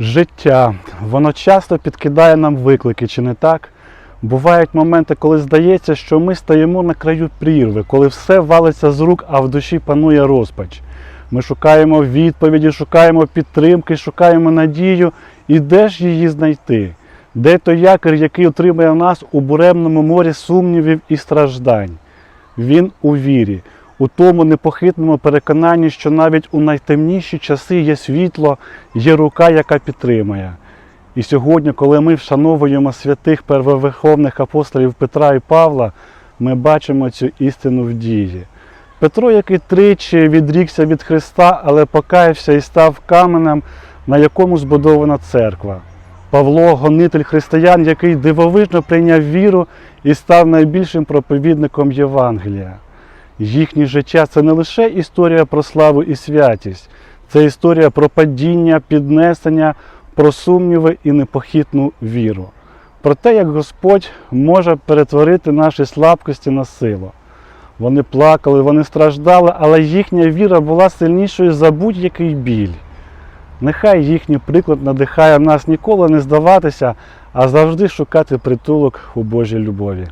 Життя, воно часто підкидає нам виклики, чи не так? Бувають моменти, коли здається, що ми стаємо на краю прірви, коли все валиться з рук, а в душі панує розпач. Ми шукаємо відповіді, шукаємо підтримки, шукаємо надію. І де ж її знайти? Де той якір, який утримує нас у буремному морі сумнівів і страждань? Він у вірі, у тому непохитному переконанні, що навіть у найтемніші часи є світло, є рука, яка підтримує. І сьогодні, коли ми вшановуємо святих первоверховних апостолів Петра і Павла, ми бачимо цю істину в дії. Петро, який тричі відрікся від Христа, але покаявся і став каменем, на якому збудована церква. Павло, гонитель християн, який дивовижно прийняв віру і став найбільшим проповідником Євангелія. Їхнє життя це не лише історія про славу і святість, це історія про падіння, піднесення, про сумніви і непохитну віру. Про те, як Господь може перетворити наші слабкості на силу. Вони плакали, вони страждали, але їхня віра була сильнішою за будь-який біль. Нехай їхній приклад надихає нас ніколи не здаватися, а завжди шукати притулок у Божій любові.